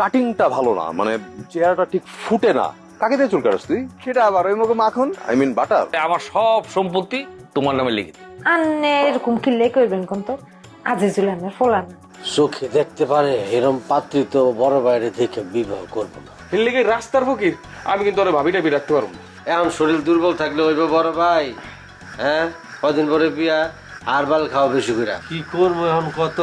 কাটিংটা ভালো না মানে চেহারাটা ঠিক ফুটে না। কাকে দিয়ে চুল কাটাস তুই? সেটা আবার ওই মুখে মাখন। আই মিন বাটার আমার সব সম্পত্তি তোমার নামে লিখে আন্নে এরকম কিনলে করবেন কোন তো? আজিজুল আহমেদ ফোলানা। চোখে দেখতে পারে এরম পাত্রী তো বড় বাইরে থেকে বিবাহ করব না। এর লেগে রাস্তার ফকির আমি কিন্তু ওর ভাবিটা বিরাখতে পারব না। এখন শরীর দুর্বল থাকলে হইবে বড় ভাই হ্যাঁ? কদিন পরে বিয়া আর বাল খাওয়া বেশি করে কি করব এখন কত?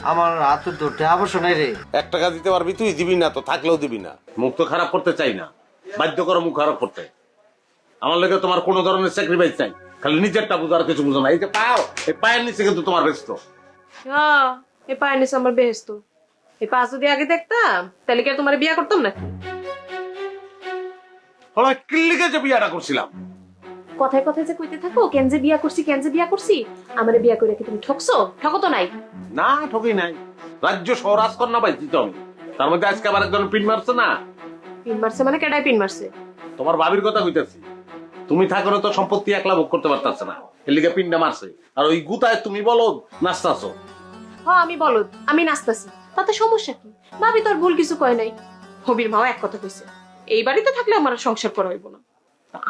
আমার হাতে তো টাকা নাই রে। এক টাকা দিতে পারবি তুই দিবি না তো থাকলেও দিবি না। মুখ তো খারাপ করতে চাই না। বাধ্য করো মুখ খারাপ করতে। আমার লেগে তোমার কোনো ধরনের স্যাক্রিফাইস চাই খালি নিজেরটা বুঝার কিছু বুঝো না। এই যে পাও এই পায়ের নিচে কিন্তু তোমার ব্যস্ত। হ্যাঁ এই পায়ের নিচে আমার বেহেস্ত এই পা যদি আগে দেখতাম তাহলে কি আর তোমার বিয়া করতাম না হলো কিল্লিকে যে বিয়াটা করছিলাম। কথায় কথায় যে কইতে থাকো কেন যে বিয়া করছি কেন যে বিয়া করছি আমারে বিয়া করে কি তুমি ঠকছো? ঠকো তো নাই। না ঠকি নাই। রাজ্য শহর রাজকন্যা পাইছি তো আমি। তার মধ্যে আজকে আবার একজন পিন মারছে না? পিন মারছে মানে কেডায় পিন মারছে? তোমার ভাবির কথা কইতেছি। তুমি থাকলে তো সম্পত্তি একলা ভোগ করতে পারতাছ না। এর লিগে পিনটা মারছে। আর ওই গুতায় তুমি বলো নাচতাছো। হ আমি বলদ আমি নাচতাছি। তাতে সমস্যা কি? ভাবি তোর ভুল কিছু কয় নাই। হবির মাও এক কথা কইছে। এই বাড়িতে থাকলে আমার সংসার করা হইব না।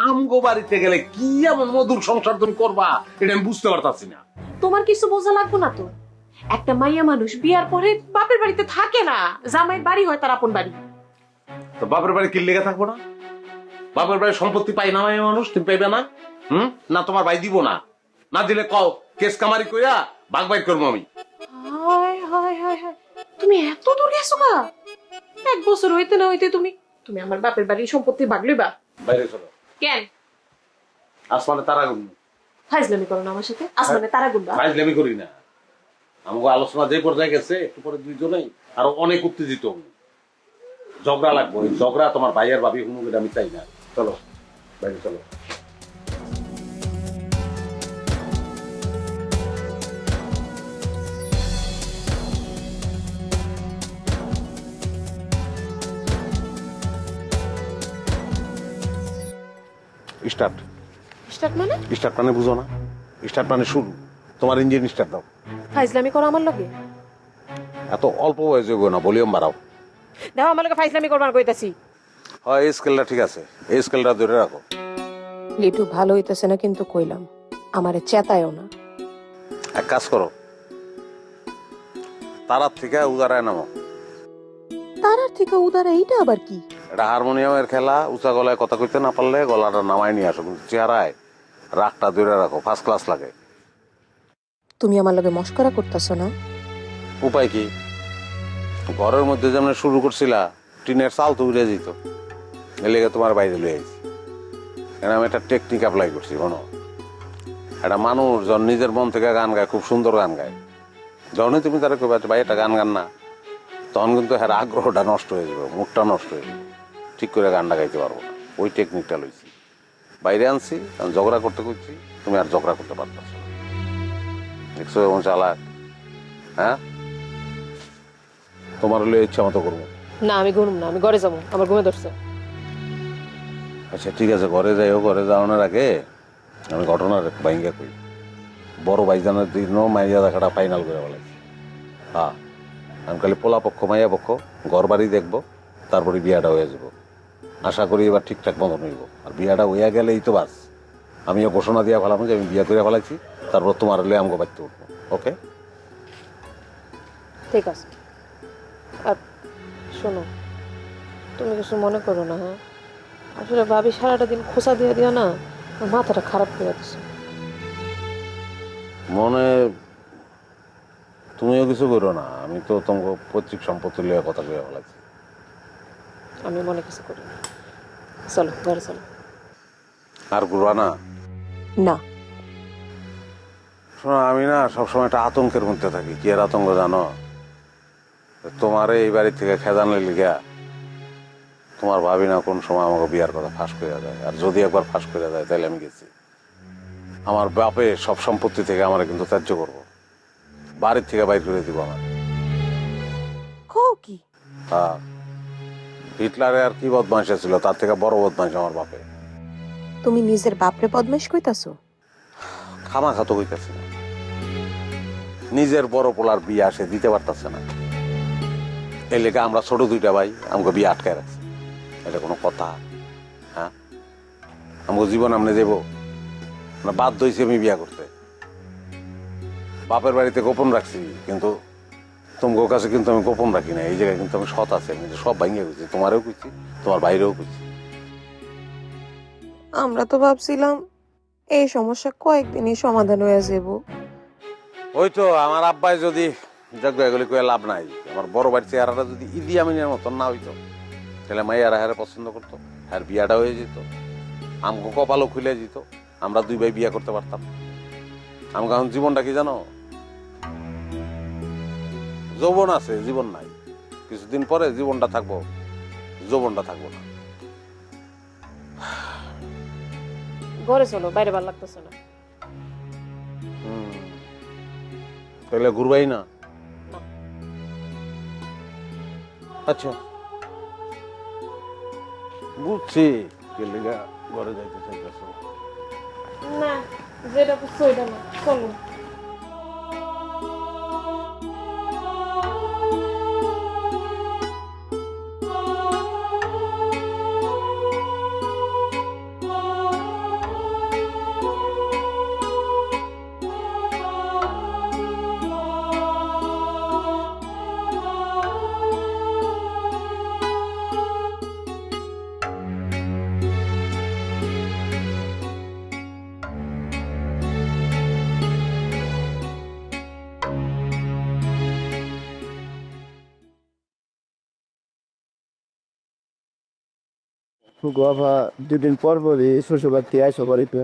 আমগো বাড়িতে গেলে কি এমন মধুর সংসার তুমি করবা? এটা আমি বুঝতে পারতাছি না। তোমার কিছু বোঝা লাগবো না তো? একটা মাইয়া মানুষ বিয়ার পরে বাপের বাড়িতে থাকে না। জামাইয়ের বাড়ি হয় তার আপন বাড়ি। তো বাপের বাড়ি কি লেগে থাকব না? বাপের বাড়ি সম্পত্তি পাই না মায়ের মানুষ তুমি পাইবে না? হুম? না তোমার ভাই দিব না। না দিলে কও কেস কামারি কইয়া বাগ বাইক করব আমি। তুমি এত দূর গেছো এক বছর হইতে না হইতে তুমি তুমি আমার বাপের বাড়ির সম্পত্তি ভাগ লইবা। বাইরে চলো। কেন? আসমানে তারা গুন ফাইজলামি করো না আমার সাথে। আসমানে তারা গুনবা। ফাইজলামি করি না। আমাকে আলোচনা যে পর্যায়ে গেছে একটু পরে দুইজনেই আরও অনেক উত্তেজিত ঝগড়া লাগবো। ঝগড়া তোমার ভাইয়ের ভাবি হুমুক আমি চাই না। চলো বাইরে চলো। স্টার্ট স্টার্ট মানে? স্টার্ট মানে বুঝো না। স্টার্ট মানে শুরু। তোমার ইঞ্জিন স্টার্ট দাও। ফাইজলামি করো আমার লগে। এত অল্প বয়সে গো না ভলিউম বাড়াও। দেখো আমার লগে ফাইজলামি করবার কইতাছি। হয় এই স্কেলটা ঠিক আছে। এই স্কেলটা ধরে রাখো। লিটু ভালো হইতাছে না কিন্তু কইলাম। আমারে চেতায়ও না। এক কাজ করো। তারার থেকে উদারায় নামো। তারার থেকে উদারা এইটা আবার কি? এটা হারমোনিয়ামের খেলা উঁচা গলায় কথা কইতে না পারলে গলাটা নামায় নিয়ে আসো কিন্তু চেহারায় রাগটা ধরে রাখো ফার্স্ট ক্লাস লাগে। তুমি আমার লগে মস্করা করতেছো না? উপায় কি? ঘরের মধ্যে যেমন শুরু করছিলা টিনের চাল তো উড়ে যেত এলেগে তোমার বাইরে লয়ে আইছি। এখানে আমি একটা টেকনিক অ্যাপ্লাই করছি কোনো একটা মানুষ যখন নিজের মন থেকে গান গায় খুব সুন্দর গান গায় যখনই তুমি তারা কবে ভাই একটা গান গান না তখন কিন্তু হ্যাঁ আগ্রহটা নষ্ট হয়ে যাবে মুডটা নষ্ট হয়ে যাবে। ঠিক করে গানটা গাইতে পারব না। ওই টেকনিকটা লইছি। বাইরে আনছি আমি ঝগড়া করতে করছি তুমি আর ঝগড়া করতে পারতেছ না। দেখছ এবং চালাক। হ্যাঁ? তোমার হলে ইচ্ছা মতো করব। না আমি ঘুরুম না আমি ঘরে যাব আমার ঘুমে ধরছে। আচ্ছা ঠিক আছে ঘরে যাইও ঘরে যাওয়ানোর আগে আমি ঘটনার বাইঙ্গা কই। বড় ভাইজানের দিনও মাইয়া দেখাটা ফাইনাল করে বলেছি। হ্যাঁ আমি খালি পোলা পক্ষ মাইয়া পক্ষ ঘর বাড়ি দেখব তারপরে বিয়াটা হয়ে যাব। আশা করি এবার ঠিকঠাক মতন হইব। আর বিয়াটা হইয়া গেলেই তো বাস। আমিও ঘোষণা দিয়া ফেলাম যে আমি বিয়া করে ফেলাইছি তারপর তোমার হলে আমাকে বাড়তে উঠবো। ওকে? ঠিক আছে। আর শোনো তুমি কিছু মনে করো না হ্যাঁ? আসলে ভাবি সারাটা দিন খোসা দিয়ে দিও না মাথাটা খারাপ করে দিচ্ছে মনে তুমিও কিছু করো না আমি তো তোমাকে পৈতৃক সম্পত্তি লিয়ে কথা কয়ে বলেছি আমি মনে কিছু করি না। চলো ঘরে চলো। আর করবা না? না। শোনো আমি না সবসময় একটা আতঙ্কের মধ্যে থাকি। কি আর আতঙ্ক জানো? তোমার এই বাড়ি থেকে খেদানোর লিগা তোমার ভাবি না কোন সময় আমাকে বিয়ার কথা ফাঁস করে দেয়। আর যদি একবার ফাঁস করে দেয় তাহলে আমি গেছি। আমার বাপে সব সম্পত্তি থেকে আমার কিন্তু ত্যায্য করব। বাড়ির থেকে বাইর করে দিব আমার কি? হ্যাঁ। হিটলারে আর কি বদমাইশ ছিল তার থেকে বড় বদমাইশ আমার বাপে। তুমি নিজের বাপরে বদমাইশ কইতাছো? খামা খাতো হইতেছে না। নিজের বড় পোলার বিয়ে আসে দিতে পারতেছে না। এই লেগে আমরা ছোট দুইটা ভাই আমাকে বিয়ে আটকায় রাখছে। এটা কোনো কথা। হ্যাঁ? আমাকে জীবন আমনে দেব। না বাধ্য হয়েছি আমি বিয়া করতে। বাপের বাড়িতে গোপন রাখছি কিন্তু তোমার কাছে কিন্তু আমি গোপন রাখি না এই জায়গায় কিন্তু আমি সৎ আছে আমি সব ভাঙিয়ে গেছি তোমারও কুচি তোমার বাইরেও কুচি আমরা তো ভাবছিলাম এই সমস্যা কয়েকদিনই সমাধান হয়ে যাব। ওই তো আমার আব্বাই যদি যজ্ঞ এগুলি কয়ে লাভ নাই আমার বড় বাড়ির চেহারাটা যদি ইদি আমিনের মতন না হইতো তাহলে মাইয়ারা হারে পছন্দ করতো আর বিয়াটা হয়ে যেত আমগো কপালও খুলে যেত আমরা দুই ভাই বিয়া করতে পারতাম। আমাকে এখন জীবনটা কি জানো? যৌবন আছে জীবন নাই। কিছুদিন পরে জীবনটা থাকব যৌবনটা থাকব না। ঘরে চলো বাইরে ভালো লাগতেছে না। তাহলে ঘুরবাই না? আচ্ছা। বুঝছি কেলিগা ঘরে যাইতে চাইতেছো। না যেটা বুঝছ ওইটা না চলো। গোয়াফা দুদিন পর পরই আইসো বাড়িতে।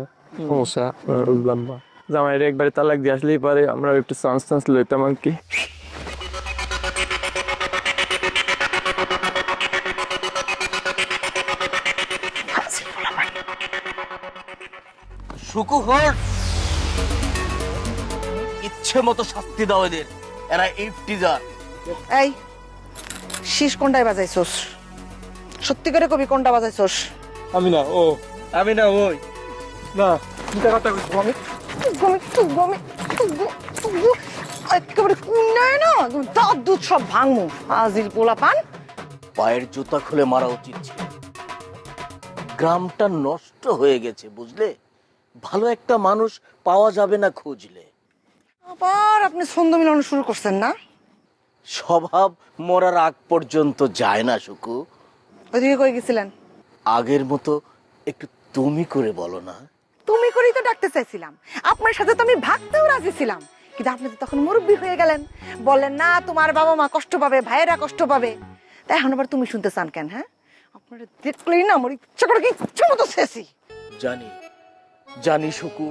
সমস্যা বুঝলাম না। জামাইরে একবারে তালাক দিয়ে আসলেই পারে আমরা একটু চান্স চান্স লইতাম আর কি। সুকু হর ইচ্ছে মতো শাস্তি দাও এদের। এরা ইফটিজার এই শীষ কোনটায় বাজাইছস? সত্যি করে কবি কোনটা বাজাইছস? আমি না ও। আমি না ওই। না চিন্তা কথা গমি গমি গমি একেবারে কুন্ডায় না দাঁত দুধ সব ভাঙমু। আজিল পোলা পান। পায়ের জুতা খুলে মারা উচিত ছিল। গ্রামটা নষ্ট হয়ে গেছে বুঝলে? ভালো একটা মানুষ পাওয়া যাবে না খুঁজলে। আবার আপনি ছন্দ মিলানো শুরু করছেন না? স্বভাব মরার আগ পর্যন্ত যায় না সুকু। ওইদিকে কই গেছিলেন? আগের মতো একটু তুমি করে বলো না। তুমি করেই তো ডাকতে চাইছিলাম। আপনার সাথে তো আমি ভাগতেও রাজি ছিলাম। কিন্তু আপনি তো তখন মুরব্বী হয়ে গেলেন। বললেন না তোমার বাবা মা কষ্ট পাবে ভাইয়েরা কষ্ট পাবে। তাই এখন আবার তুমি শুনতে চান কেন হ্যাঁ? আপনার দেখলেই না আমার ইচ্ছা করে কি ইচ্ছা মতো জানি জানি সুকু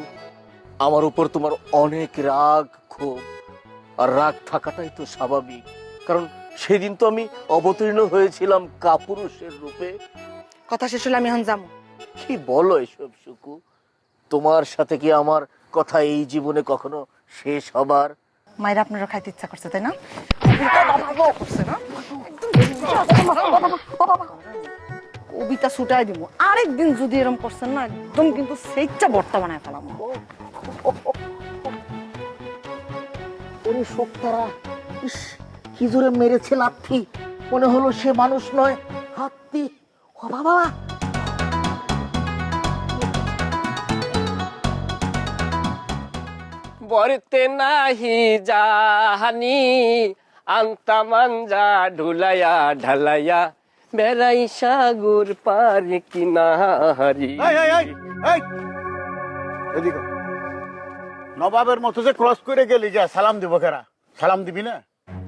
আমার উপর তোমার অনেক রাগ ক্ষোভ আর রাগ থাকাটাই তো স্বাভাবিক। কারণ সেদিন তো আমি অবতীর্ণ হয়েছিলাম কাপুরুষের রূপে। কথা শেষ হলে আমি এখন যাব। কি বলো এসব সুকু? তোমার সাথে কি আমার কথা এই জীবনে কখনো শেষ হবার? মায়ের আপনারও খাইতে ইচ্ছা করছে তাই না? কবিতা ছুটাই দিব। আরেকদিন যদি এরম করছেন না একদম কিন্তু সেইটা বর্তা বানায় ফেলাম। ওরে শোকতারা ইস। কি জোরে মেরেছে লাথি? মনে হলো সে মানুষ নয়। হাত্তি ও বাবা বরতে নাহি জাহানি আন্তা মাঞ্জা ঢুলাইয়া ঢালাইয়া বেড়াই সাগর পার কিনারি এদিকে নবাবের মতো যে ক্রস করে গেলি যা সালাম দিব কেরা? সালাম দিবি না?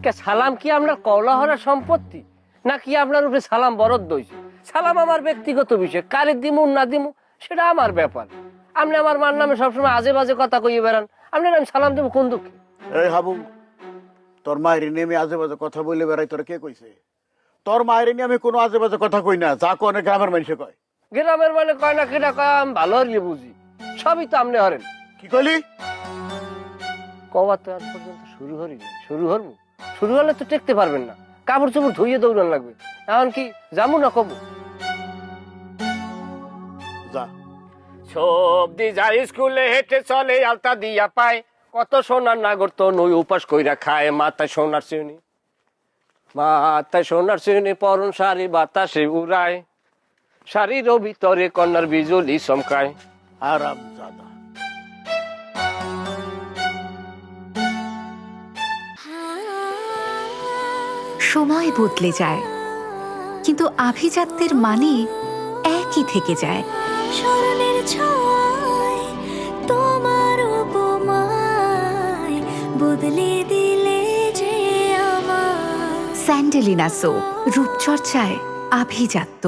কে সালাম কি আপনার কওলাহরা সম্পত্তি? নাকি আপনার উপরে সালাম বরদ্দ হইছে? সালাম আমার ব্যক্তিগত বিষয়। কারে দিমু না দিমু সেটা আমার ব্যাপার। আপনি আমার মার নামে সবসময় আজে বাজে কথা কইয়ে বেড়ান। আপনার আমি সালাম দেবো কোন দুঃখে? এই হাবু তোর মায়ের নিয়ে আমি আজে বাজে কথা বলে বেড়াই তোর কে কইছে? তোর মায়ের নিয়ে আমি কোনো আজে বাজে কথা কই না যা কোনে গ্রামের মানুষে কয়। গ্রামের মানে কয় না কেটা কয় আমি ভালো হরিয়ে বুঝি। সবই তো আপনি হরেন। কি কইলি? কবা তো আজ পর্যন্ত শুরু হরিনি। শুরু হরবো? শুরু হলে তো টেকতে পারবেন না। কাপড় চোপড় ধুইয়ে দৌড়ান লাগবে। এখন কি যাব না কবো? যা। সবদি যায় স্কুলে হেঁটে চলে আলতা দিয়া পায়। কত সোনার নাগর তো নই উপাস কইরা খায়। মাথায় সোনার চিনি। মাথায় সোনার চিনি পরন শাড়ি বাতাসে উড়ায়। শাড়ির ভিতরে কন্যার বিজলি চমকায়। আরাম জাদা সময় বদলে যায়। কিন্তু আভিজাত্যের মানে একই থেকে যায়। স্মরণের ছয় তোমার উপমায় বদলে দিলে যে স্যান্ডেলিনা সো রূপচর্চায় আভিজাত্য।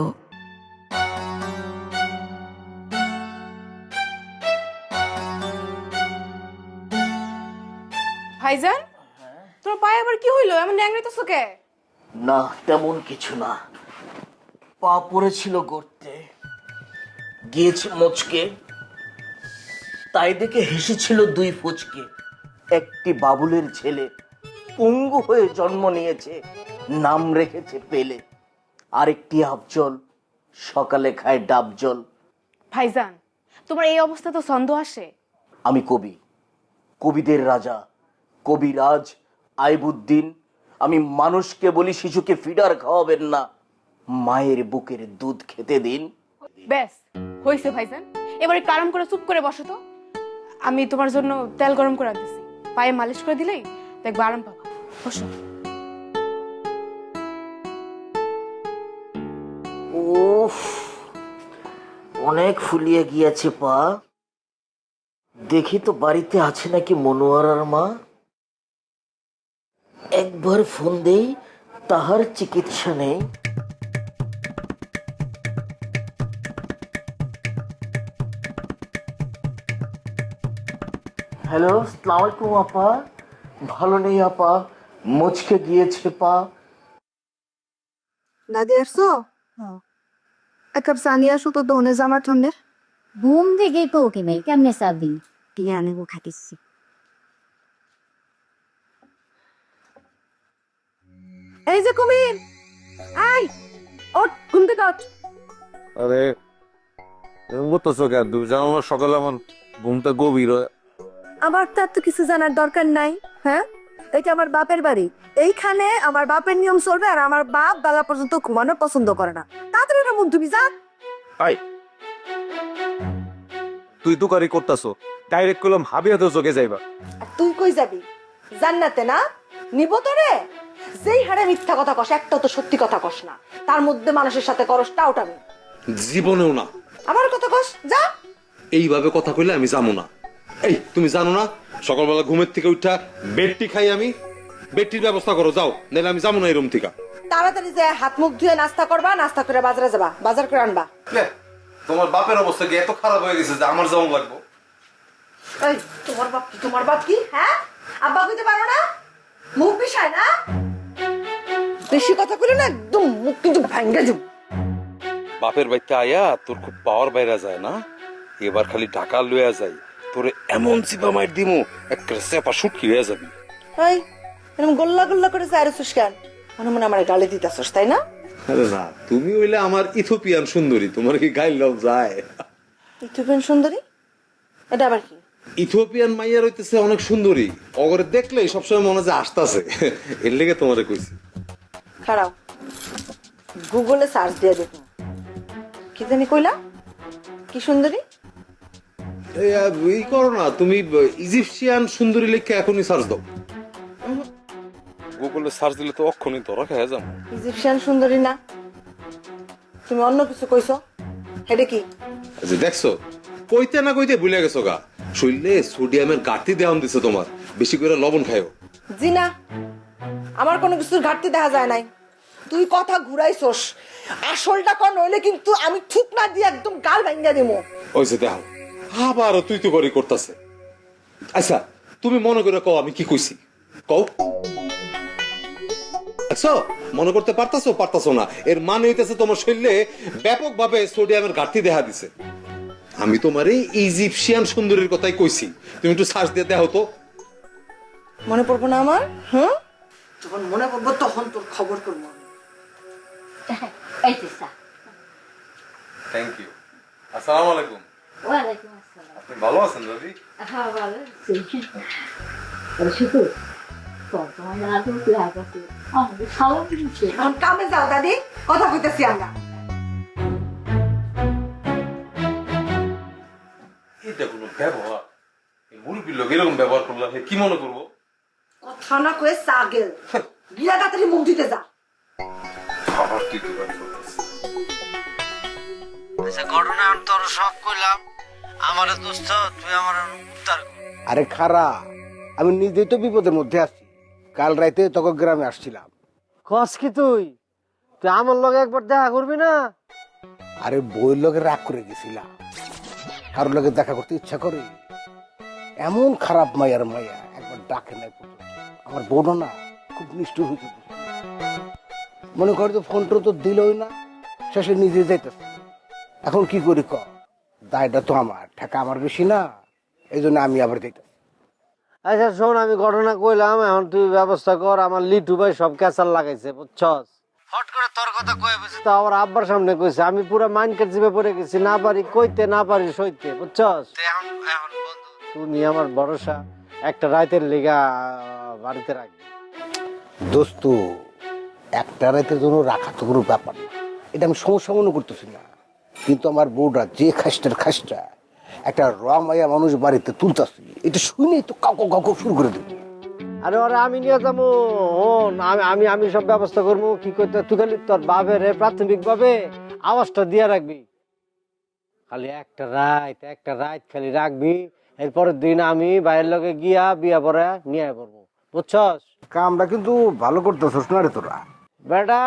ভাইজান তোর পায়ে আবার কি হইল? এমন ন্যাংড়াইতেছো কে? না তেমন কিছু না। পা পড়েছিল গড়তে গিয়েছে মোচকে। তাই দেখে হেসেছিল দুই ফুচকে। একটি বাবুলের ছেলে পঙ্গু হয়ে জন্ম নিয়েছে নাম রেখেছে পেলে। আরেকটি আবজল সকালে খায় ডাব জল ভাইজান তোমার এই অবস্থা তো ছন্দ আসে। আমি কবি কবিদের রাজা কবিরাজ আইবুদ্দিন আমি মানুষকে বলি শিশুকে ফিডার খাওয়াবেন না। মায়ের বুকের দুধ খেতে দিন। ব্যাস হয়েছে ভাইজান। এবারে কারণ করে চুপ করে বসো তো। আমি তোমার জন্য তেল গরম করে দিছি পায়ে মালিশ করে দিলেই দেখবে আরাম পাবা। বসো। উফ অনেক ফুলিয়ে গিয়েছে পা। দেখি তো বাড়িতে আছে নাকি মনোয়ারার মা। একবার ফোন দেই তাহার চিকিৎসা নেই। হ্যালো সালাম আলাইকুম আপা। ভালো নেই আপা মুচকে গিয়েছে পা। দাদি আসছো এক কাপ চা নিয়ে আসো তো দোনে জামার ঠান্ডে ঘুম থেকে তো ওকে নেই কেমনে সাবি কি আনব খাটিছি এই যে কুমির। আই ওঠ ঘুম থেকে ওঠ। আরে বলতেছো কেন? তুমি জানো না সকালে আমার ঘুমটা গভীর হয়। আমার তার তো কিছু জানার দরকার নাই হ্যাঁ? এটা আমার বাপের বাড়ি। এইখানে আমার বাপের নিয়ম চলবে আর আমার বাপ বেলা পর্যন্ত ঘুমানো পছন্দ করে না। তাড়াতাড়ি এটা মুখ ধুবি যা আই তুই তো কারি করতাছো ডাইরেক্ট করলাম হাবিয়া তো চোখে যাইবা। তুই কই যাবি? জান্নাতে না? নিব তোরে? যেই হারে মিথ্যা কথা কস একটা তো সত্যি কথা কস না। তার মধ্যে মানুষের সাথে করস তাও টাউটামি জীবনেও না। আমার কথা কস যা। এইভাবে কথা কইলে আমি জানো না। এই তুমি জানো না সকালবেলা ঘুমের থেকে উঠা বেডটি খাই আমি। বেডটির ব্যবস্থা করো যাও নাহলে আমি যাব না এই রুম থেকে। তাড়াতাড়ি যে হাত মুখ ধুয়ে নাস্তা করবা নাস্তা করে বাজারে যাবা বাজার করে আনবা। তোমার বাপের অবস্থা কি এত খারাপ হয়ে গেছে যে আমার যেমন লাগবো? এই তোমার বাপ কি তোমার বাপ কি? হ্যাঁ? আব্বা কইতে পারো না? মুখ বিষায় না? বেশি কথা কইলে না একদম মুখ কিন্তু ভাঙ্গে যাব। বাপের বাড়িতে আয়া তোর খুব পাওয়ার বাইরে যায় না? এবার খালি ঢাকা লইয়া যাই তোরে এমন চিপা মাইর দিমু একটা চেপা শুটকি হয়ে যাবি। এই এরকম গোল্লা গোল্লা করে চাইরছিস কেন মনে মনে আমার গালি দিতেছস তাই না? আরে না তুমি হইলে আমার ইথোপিয়ান সুন্দরী তোমার কি গাইল লব যায়? ইথিওপিয়ান সুন্দরী? এটা আবার কি? ইথোপিয়ান মাইয়া রইতেছে অনেক সুন্দরী অগরে দেখলেই সবসময় মনে যে আসতাছে। এর লেগে তোমারে কইছি। খারাপ গুগলে সার্চ দিয়ে দেখুন কি জানি কইলা? কি সুন্দরী? এই, আহ, ই করো না তুমি ইজিপশিয়ান সুন্দরী লেখা এখনই সার্চ দাও। গুগলে সার্চ দিলে তো অক্ষণই ধরা খেয়ে যাব ইজিপশিয়ান সুন্দরী না। তুমি অন্য কিছু কইছো। হেডে কি? যে দেখছ কইতে না কইতে ভুলে গেছো গা। শরীরে সোডিয়ামের ঘাটতি দেওয়ান দিছে তোমার। বেশি করে লবণ খায়ও জি না আমার কোনো কিছুর ঘাটতি দেখা যায় নাই। তুই কথা ঘুরাইছস। আসলটা কর নইলে কিন্তু আমি ঠিক না দিয়ে একদম গাল ভাঙ্গা দিমু। ওই যে দেখো আবারও তুই তো করে করতেছে। আচ্ছা তুমি মনে করে কও আমি কি কইছি? কও। আচ্ছা মনে করতে পারতাছো পারতাছো না। এর মানে হইতেছে তোমার শরীরে ব্যাপকভাবে সোডিয়ামের ঘাটতি দেখা দিছে। আমি তোমার এই ইজিপশিয়ান সুন্দরীর কথাই কইছি। তুমি একটু সার্চ দিয়ে দেখো তো। মনে পড়ব না আমার? হ্যাঁ? যখন মনে পড়ব তখন তোর খবর করব। এই তো চা থ্যাংক ইউ আসসালামু আলাইকুম। ওয়ালাইকুম আসসালাম। আপনি ভালো আছেন দাদি? হ্যাঁ ভালো আছি। শুধু কামে যাও দাদি। কথা কইতেছি আমরা। এটা কোনো ব্যবহার? মুরব্বীর লোক এরকম ব্যবহার করলে সে কি মনে করব? কথা না কয়ে চা গেল গিয়া তাড়াতাড়ি মুখ দিতে যা। আচ্ছা ঘটনা আমি তোর সব কইলাম আমার দোস্ত তুই আমার উদ্ধার কর। আরে খারা আমি নিজেই তো বিপদের মধ্যে আছি। কাল রাইতে তখন গ্রামে আসছিলাম। কস কি তুই? তুই আমার লগে একবার দেখা করবি না? আরে বইয়ের লোকে রাগ করে গেছিলাম। কারোর লোকে দেখা করতে ইচ্ছা করে। এমন খারাপ মায়ার মায়া একবার ডাকে নাই পর্যন্ত। আমার বোনও না খুব নিষ্ঠুর হইতে মনে করে তো ফোন তো দিলই না শেষে নিজে যাইতেছে। এখন কি করি ক? দায়টা তো আমার ঠেকা আমার বেশি না এই জন্য আমি আবার যাইতেছি। আচ্ছা শোন আমি ঘটনা কইলাম এখন তুই ব্যবস্থা কর আমার লিটু ভাই সব ক্যাসার লাগাইছে বুঝছস? হট করে তোর কথা কয়ে বসে তো আমার আব্বার সামনে কইছে আমি পুরো মাইন্ড জিভে পড়ে গেছি না পারি কইতে না পারি সইতে বুঝছস? এখন এখন বন্ধু। তুমি আমার ভরসা একটা রাতের লিগা বাড়িতে রাখবি। দোস্ত একটা রাতের জন্য রাখা তো কোনো ব্যাপার না। এটা আমি সমস্যা মনে করতেছি না। কিন্তু আমার বউরা যে খাসটার খাসটা একটা র মানুষ বাড়িতে তুলতাছি। এটা শুনেই তো কাউকে কাউকে শুরু করে দেবে। আরে ওরে আমি নিয়ে যাব। আমি আমি আমি সব ব্যবস্থা করব। কি করতে তুই খালি তোর বাপের প্রাথমিক ভাবে আওয়াজটা দিয়ে রাখবি। খালি একটা রাত একটা রাত খালি রাখবি। এরপরের দিন আমি বাইরের লোকে গিয়া বিয়া পরে নিয়ে পড়ব। বুঝছস? কামটা কিন্তু ভালো করতেছিস না রে তোরা। বেটা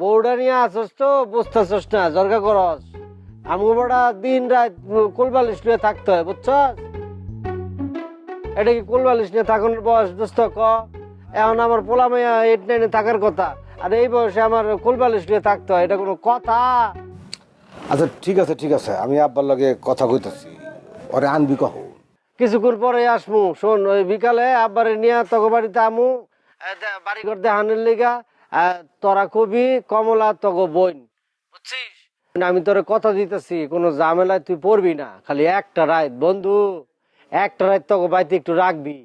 বৌডা নিয়ে আসস তো বুঝতেছস না জর্গা করস। আমগো বেটা দিন রাত কোলবালিশ নিয়ে থাকতে হয় বুঝছস? এটা কি কোলবালিশ নিয়ে থাকুন বয়স দোস্ত ক? এখন আমার পোলা মাইয়া এইট নাইনে থাকার কথা আর এই বয়সে আমার কোলবালিশ নিয়ে থাকতে হয় এটা কোনো কথা? আচ্ছা ঠিক আছে ঠিক আছে আমি আব্বার লগে কথা কইতাছি ওরে আনবি কহ কিছুক্ষণ পরে আসমু শোন ওই বিকালে আব্বারে নিয়ে তক বাড়িতে আমু বাড়ি ঘর দেহানের লিগা তোরা কবি কমলা তক বইন বুঝছিস? আমি তোরে কথা দিতেছি কোনো ঝামেলায় তুই পড়বি না খালি একটা রাত বন্ধু একটা রাত তক বাড়িতে একটু রাখবি।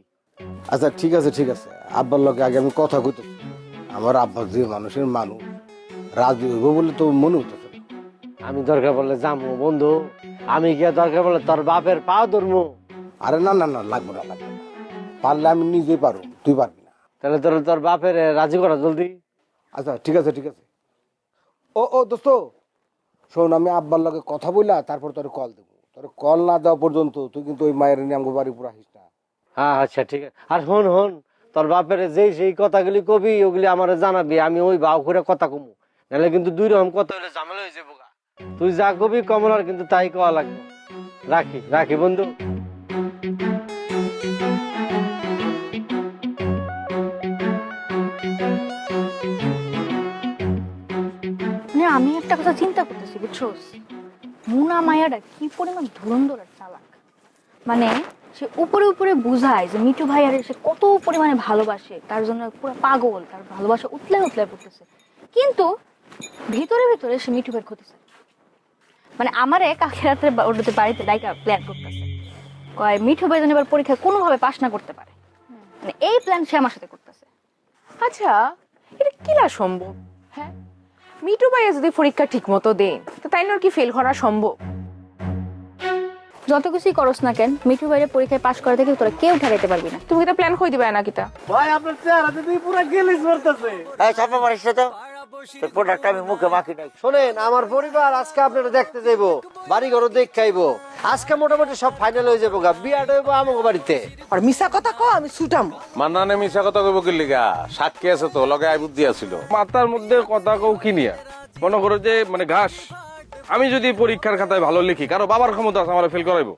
আচ্ছা ঠিক আছে ঠিক আছে। আব্বার লগে আগে আমি কথা কইতেছি। আমার আব্বা যে মানুষের মানুষ রাজি হইব বলে তো মনে হতো আমি দরকার বললে যাব বন্ধু। আমি গিয়ে দরকার বলে তোর বাপের পা ধরবো আরে না না না লাগবো না লাগবে না। পারলে আমি নিজেই পারো তুই পারবি না। তাহলে তোর তোর বাপের রাজি করা জলদি। আচ্ছা ঠিক আছে ঠিক আছে। ও ও, দোস্ত, শোন, আমি আব্বার লগে কথা বললা তারপর তোর কল দেবো। তোর কল না দেওয়া পর্যন্ত তুই কিন্তু ওই মায়ের নিয়ে আমাকে বাড়ি পুরা আসিস না। হ্যাঁ আচ্ছা ঠিক আছে। আর হন হন তোর বাপের যেই, সেই কথাগুলি কবি, ওগুলি আমার জানাবি, আমি ওই বাউ করে কথা কমু। নাহলে কিন্তু দুই রকম কথা হলে ঝামেলা হয়ে যাব। তুই যা কবি, কমলার কিন্তু তাই কওয়া লাগবে। রাখি রাখি বন্ধু। কথা চিন্তা করতেছি বুঝছোস মুনা মায়াটা কি পরিমাণ ধুরন্ধর আর চালাক। মানে সে উপরে উপরে বুঝায় যে মিঠু ভাইয়ারে সে কত পরিমাণে ভালোবাসে তার জন্য পুরো পাগল তার ভালোবাসা উতলে উতলে পড়তেছে। কিন্তু ভিতরে ভিতরে সে মিঠু ভাইয়ের ক্ষতি। মানে আমারে কালকে রাত্রে ওটাতে বাড়িতে ডাইকা প্ল্যান করতেছে। কয় মিঠু ভাই যেন এবার পরীক্ষায় কোনোভাবে পাশ না করতে পারে। মানে এই প্ল্যান সে আমার সাথে করতেছে। আচ্ছা এটা কিলা সম্ভব? হ্যাঁ। মিটু ভাইয়া যদি পরীক্ষা ঠিক মতো দেন তো তাই না কি ফেল করা সম্ভব? যত কিছুই করস না কেন মিঠু ভাইয়ের পরীক্ষায় পাশ করা থেকে তোরা কেউ ঠেকাইতে পারবি না। তুমি তো প্ল্যান কই দিবে না কিতা ভাই আপনার চেহারাতে তুই পুরো গেলিস মারতেছে এই চাপা মারিস তো প্রোডাক্ট আমি মুখে মাখি নাই। শোনেন আমার পরিবার আজকে আপনারা দেখতে যাইবো বাড়ি ঘর দেখ খাইবো আজকে মোটামুটি সব ফাইনাল হয়ে যাব গা বিয়াটা হইবো আমাকে বাড়িতে। আর মিশা কথা কো আমি ছুটাম। মান্নানে মিশা কথা কইব কি লিগা? সাক্ষী আছে তো লগে আই বুদ্ধি আছিল। মাথার মধ্যে কথা কও কি নিয়া? মনে করো যে মানে ঘাস। আমি যদি পরীক্ষার খাতায় ভালো লিখি কারও বাবার ক্ষমতা আছে আমার ফেল করাইবো।